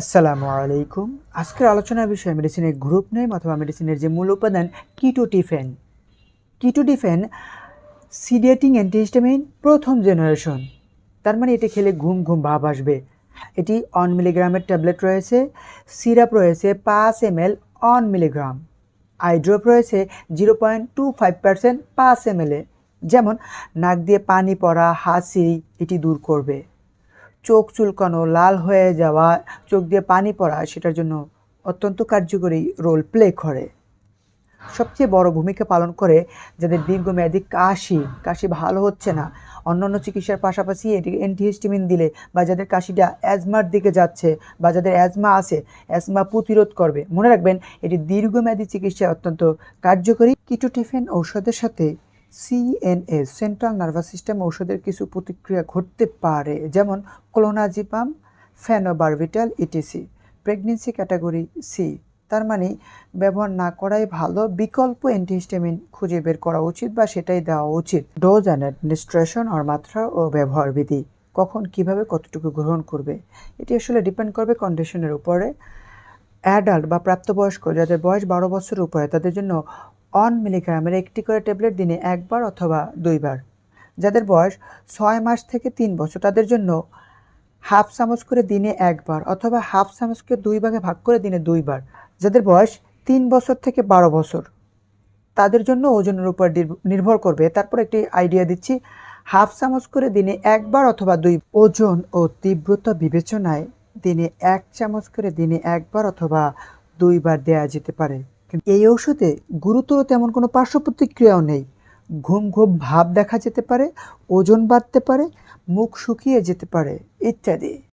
আসসালামু আলাইকুম। আজকের আলোচনার বিষয় মেডিসিনের গ্রুপ নেম অথবা মেডিসিনের যে মূল উপাদান কিটোটিফেন কিটোটিফেন সিডিয়েটিং অ্যান্টিহিস্টামিন প্রথম জেনারেশন তার মানে এটি খেলে ঘুম ঘুম ভাব আসবে। এটি অন মিলিগ্রামের ট্যাবলেট রয়েছে সিরাপ রয়েছে পাঁচ M L one milligram eye drop রয়েছে zero point two five percent পাঁচ এম যেমন, নাক দিয়ে পানি পড়া, হাসি, এটি দূর করবে। চোখ চুলকানো, লাল হয়ে যাওয়া, চোখ দিয়ে পানি পড়া, সেটার জন্য অত্যন্ত কার্যকরী রোল প্লে করে। সবচেয়ে বড় ভূমিকা পালন করে যাদের দীর্ঘমেয়াদী কাশি কাশি ভালো হচ্ছে না, অন্যান্য চিকিৎসার পাশাপাশি এটি অ্যান্টিহিস্টামিন দিলে বা যাদের কাশিটা অ্যাজমার দিকে যাচ্ছে বা যাদের অ্যাজমা আছে অ্যাজমা প্রতিরোধ করবে। মনে রাখবেন, এটি দীর্ঘমেয়াদী চিকিৎসায় অত্যন্ত কার্যকরী। কিটোটিফেন ঔষধের সাথে সিএনএস সেন্ট্রাল নার্ভাস সিস্টেম ঔষধের কিছু প্রতিক্রিয়া ঘটতে পারে, যেমন clonazepam phenobarbital ETC pregnancy category C তার মানে ব্যবহার না করাই ভালো, বিকল্প অ্যান্টিহিস্টামিন খুঁজে বের করা উচিত বা সেটাই দেওয়া উচিত। ডোজ অ্যান্ড অ্যাডমিনিস্ট্রেশন আর মাত্রা ও ব্যবহার বিধি, কখন, কীভাবে, কতটুকু গ্রহণ করবে, এটি আসলে ডিপেন্ড করবে কন্ডিশনের উপরে। অ্যাডাল্ট বা প্রাপ্তবয়স্ক, যাদের বয়স বারো বছর উপরে, তাদের জন্য অন মিলিগ্রামের একটি করে ট্যাবলেট দিনে একবার অথবা দুইবার। যাদের বয়স ছয় মাস থেকে তিন বছর, তাদের জন্য হাফ চামচ করে দিনে একবার অথবা হাফ চামচকে দুই ভাগে ভাগ করে দিনে দুইবার। যাদের বয়স তিন বছর থেকে বারো বছর, তাদের জন্য ওজনের উপর নির্ভর করবে। তারপর একটি আইডিয়া দিচ্ছি, হাফ চামচ করে দিনে একবার অথবা দুই, ওজন ও তীব্রতা বিবেচনায় দিনে এক চামচ করে দিনে একবার অথবা দুইবার দেয়া যেতে পারে। এই ঔষধে গুরুতর তেমন কোনো পার্শ্ব প্রতিক্রিয়াও নেই। ঘুম ঘুম ভাব দেখা যেতে পারে, ওজন বাড়তে পারে, মুখ শুকিয়ে যেতে পারে, ইত্যাদি।